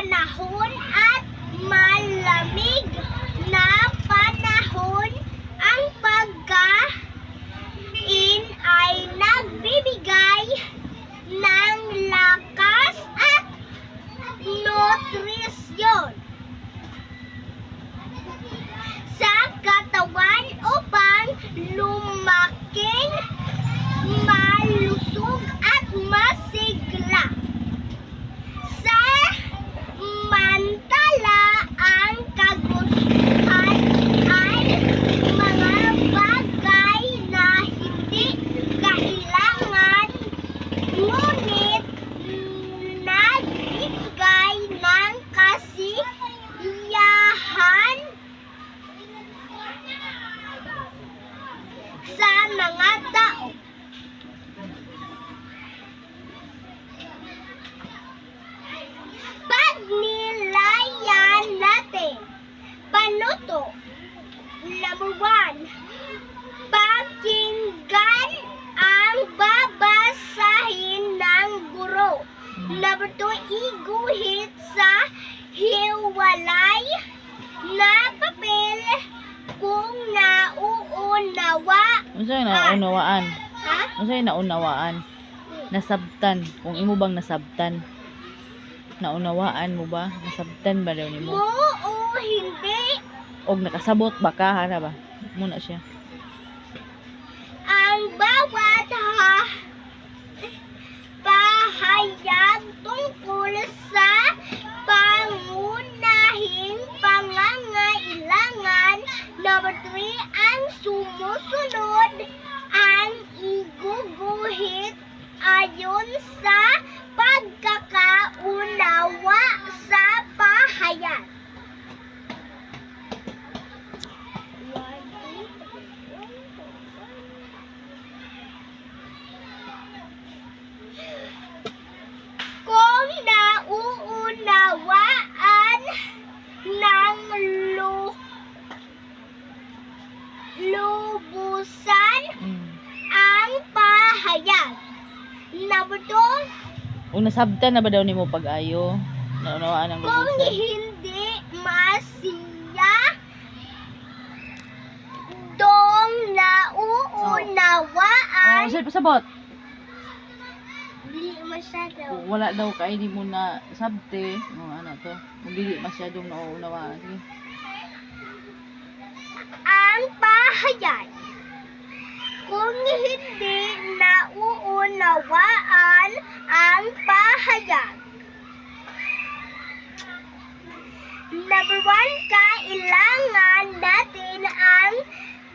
panahon at malamig na panahon ang pagkain ay nagbibigay ng lakas at nutrisyon sa katawan upang lumaking malusog at masigla. Sa mantala ang kagustuhan ay mga bagay na hindi kailangan ngunit nagbibigay ng kasiyahan sa mga tao. Pagnilayan natin. Panuto. Number one. Pakinggan ang babasahin ng guro. Number two, iguhit sa hiwalay na papel kung nauunawa. Unsa yung naunawaan? Ha? Unsa yung naunawaan? Nasabtan. Kung imo bang nasabtan? Naunawaan mo ba? Nasabtan ba daw nimo? Mo o hindi Og nakasabot ba ka? Hana ba? Muna siya. ang bawat ha pahayag tungkol sa pangunahing pangangailangan. Number three, ang sumusunod ang iguguhit ayon sa pagkakaunawa sa pahayag. Kung nauunawaan ng lu lubusan Mm. ang pahayag. Number two, Kung nasabtan na ba daw nimo pag-ayo? Naunawaan ang kung lubusan? hindi masiya dong Oh, nauunawaan. sir, pasabot. Dili masyado. Kung wala daw kay di mo na sabte. O ano to? Kung dili masyadong nauunawaan. Sige. ang pahayag. Kung hindi nauunawaan ang pahayag. Number one, kailangan natin ang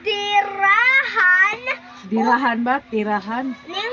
tirahan Dirahan ba? Tirahan? ng